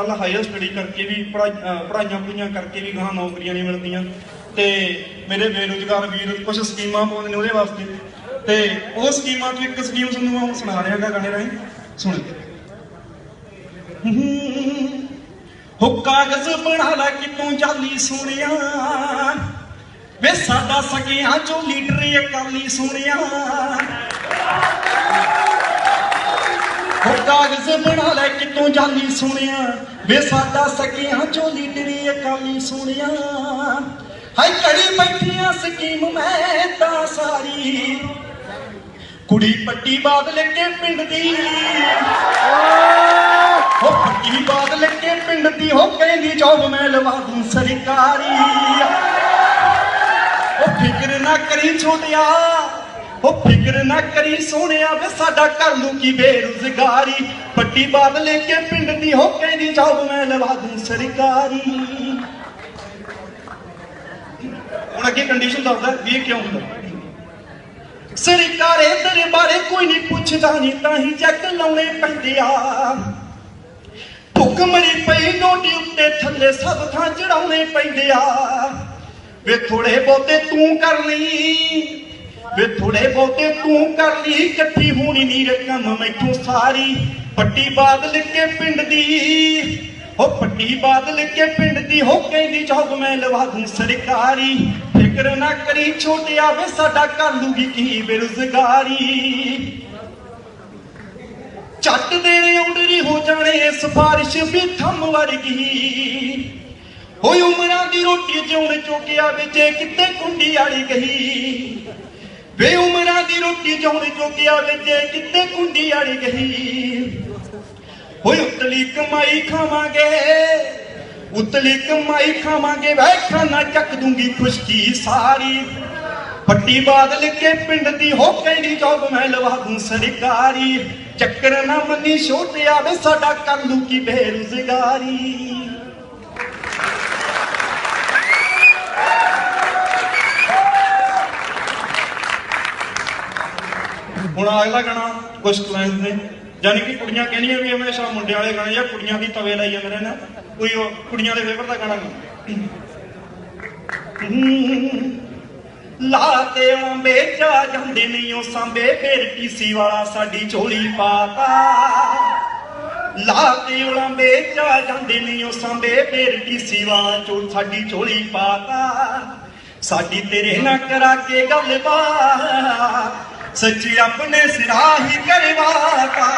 ਕੱਲ higher study ਕਰਕੇ ਵੀ ਪੜ੍ਹਾਈ- ਅਹ ਪੜ੍ਹਾਈਆਂ ਪੜ੍ਹਾਈਆਂ ਕਰਕੇ ਵੀ ਗਾਹਾਂ ਨੌਕਰੀਆਂ ਨਹੀਂ ਮਿਲਦੀਆਂ। ਤੇ ਮੇਰੇ ਬੇਰੁਜ਼ਗਾਰ ਵੀਰ ਕੁਝ ਸਕੀਮਾਂ ਪਾਉਂਦੇ ਨੇ ਉਹਦੇ ਵਾਸਤੇ। ਤੇ ਉਹ ਸਕੀਮਾਂ ਤੋਂ ਇੱਕ ਸਕੀਮ ਤੁਹਾਨੂੰ ਮੈਂ ਸੁਣਾ ਰਿਹਾਗਾ ਗਾਣੇ ਰਾਹੀਂ। ਸੁਣ। ਹੋ। ਕਾਗਜ਼ ਬਣਾ ਲੈ ਕਿਤੋਂ ਜਾਲੀ ਸੋਹਣਿਆ। ਵੇ ਸਾਡਾ ਸਕਿਆਂ ਚੋਂ ਲੀਡਰ ਅਕਾਲੀ ਸੋਹਣਿਆ। ਹੋ ਕਾਗਜ਼ ਬਣਾ ਲੈ, ਕਿਤੋਂ ਜਾਲੀ ਸੁਣਿਆ? ਵੇ ਸਾਡਾ ਸਕਿਆਂ ਚੋਂ ਲੀਡਰੀ ਅਕਾਲੀ ਸੁਣਿਆ। ਹਾਈ ਕੜੀ ਬੈਠੀਆਂ ਸਕੀਮ ਮੈਂ ਤਾਂ ਸਾਰੀ। ਕੁੜੀ ਪੱਟੀ ਬਾਦਲ ਕੇ ਪਿੰਡ ਦੀ। ਹੋ, ਪੱਟੀ ਬਾਦਲ ਕੇ ਪਿੰਡ ਦੀ, ਹੋ, ਕਹਿੰਦੀ ਜੋਬ ਮੈਂ ਲਵਾ ਦੂੰ ਸਰਕਾਰੀ। ਉਹ ਫਿਕਰ ਨਾ ਕਰੀ ਛੋਟਿਆ। ਉਹ ਫਿਕਰ ਨਾ ਕਰੀ ਸੋਹਣਿਆ ਵੇ, ਸਾਡਾ ਕਰ ਲੂ ਕੀ ਬੇਰੁਜ਼ਗਾਰੀ। ਪੱਟੀ ਬਾਦਲ ਕੇ ਪਿੰਡ ਦੀ ਹੋ ਕਹਿੰਦੀ ਜੋਬ ਮੈਂ ਲਵਾ ਦੂੰ ਸਰਕਾਰੀ। ਹੁਣ ਅੱਗੇ ਕੰਡੀਸ਼ਨ ਦੱਸਦਾ, ਵੀ ਇਹ ਕਿਉਂ ਹੁੰਦਾ? ਸਰਕਾਰੇ ਦਰਬਾਰੇ ਕੋਈ ਨਹੀਂ ਪੁੱਛਦਾ ਨਹੀਂ ਤਾਂ ਹੀ ਜੱਟ ਲਾਉਣੇ ਪੈਂਦੇ ਆ। ਭੁੱਖ ਮਰੀ ਪਈ, ਨੋਟੀ ਉੱਤੇ ਥੱਲੇ ਸਭ ਥਾਂ ਚੜਾਉਣੇ ਪੈਂਦੇ ਆ। ਵੇ ਥੋੜੇ ਬਹੁਤੇ ਤੂੰ ਕਰ ਲਈ ਵੇ ਥੋੜੇ ਬਹੁਤੇ ਤੂੰ ਕਰ ਲਈ, ਇਕੱਠੀ ਹੋਣੀ ਨਹੀਂ ਰਕਮ ਮੈਥੋਂ ਸਾਰੀ। ਪੱਟੀ ਬਾਦਲ ਕੇ ਪਿੰਡ ਦੀ ਹੋ ਪੱਟੀ ਬਾਦਲ ਕੇ ਪਿੰਡ ਦੀ ਹੋ ਕਹਿੰਦੀ ਜੋਬ ਮੈਂ ਲਵਾ ਦੂੰ ਸਰਕਾਰੀ। ਫਿਕਰ ਨਾ ਕਰੀ ਛੋਟਿਆ ਵੇ, ਸਾਡਾ ਕਰ ਲੂਗੀ ਕੀ ਬੇਰੁਜ਼ਗਾਰੀ। ਚੱਟ ਦੇਣੇ ਉਡਰੀ ਹੋ ਜਾਣੇ ਸਫਾਰਿਸ਼ ਵੀ ਥੰਮ ਵਰਗੀ। ਹੋਈ ਉਮਰਾਂ ਦੀ ਰੋਟੀ ਜਿਉਣ ਚੁੱਕਿਆ ਵਿੱਚ ਕਿਤੇ ਕੁੰਡੀ ਵਾਲੀ ਗਈ। ਵੇ ਦੀ ਰੋਟੀ ਜਿਉਣ ਚੋਕਿਆ ਵਿੱਚ ਕਿਤੇ ਕੁੰਡੀ ਵਾਲੀ ਗਈ ਹੋਈ ਉਤਲੀ ਕਮਾਈ ਖਾਵਾਂਗੇ, ਉਤਲੀ ਕਮਾਈ ਖਾਵਾਂਗੇ ਵੇ ਖਾਣਾ ਚੱਕ ਦੂੰਗੀ ਖੁਸ਼ਕੀ ਸਾਰੀ। ਪੱਟੀ ਬਾਦਲ ਕੇ ਪਿੰਡ ਦੀ ਹੋ ਕਹਿੰਦੀ ਜੋਬ ਮੈਂ ਲਵਾ ਦੂੰ ਸਰਕਾਰੀ? ਚੱਕਰ ਨਾ ਮੰਨੀ ਛੋਟਿਆ ਵੇ ਸਾਡਾ ਕਰ ਲੂ ਕੀ ਬੇਰੁਜ਼ਗਾਰੀ। ਹੁਣ ਅਗਲਾ ਗਾਣਾ ਕੁਝ ਕਲਾਇੰਟ ਨੇ ਯਾਨੀ ਕਿ ਕੁੜੀਆਂ ਕਹਿੰਦੀਆਂ ਵੀ ਹਮੇਸ਼ਾ ਮੁੰਡਿਆਂ ਵਾਲੇ ਗਾਣੇ, ਜਾਂ ਕੁੜੀਆਂ ਦੀ ਤਵੇ ਲਾਈ ਜਾਂਦੇ ਨੇ ਕੋਈ ਕੁੜੀਆਂ ਦੇ ਫੇਵਰ ਦਾ ਗਾਣਾ ਨਹੀਂ। ਲਾਤੇ ਆਂਬੇ ਚਾ ਜਾਂਦੇ ਨਹੀਂ ਉਹ ਸਾਂਬੇ ਫੇਰ ਕੀਸੀ ਵਾਲਾ ਸਾਡੀ ਝੋਲੀ ਪਾਤਾ। ਲਾਤੇ ਉਲਾਂਬੇ ਚਾ ਜਾਂਦੇ ਨਹੀਂ ਉਹ ਸਾਂਬੇ ਫੇਰ ਕੀਸੀ ਵਾਲਾ ਚੋ ਸਾਡੀ ਝੋਲੀ ਪਾਤਾ। ਸਾਡੀ ਤੇਰੇ ਨਾਲ ਕਰਾ ਕੇ ਗੱਲਬਾਤ सची अपने सिरा ही करवाता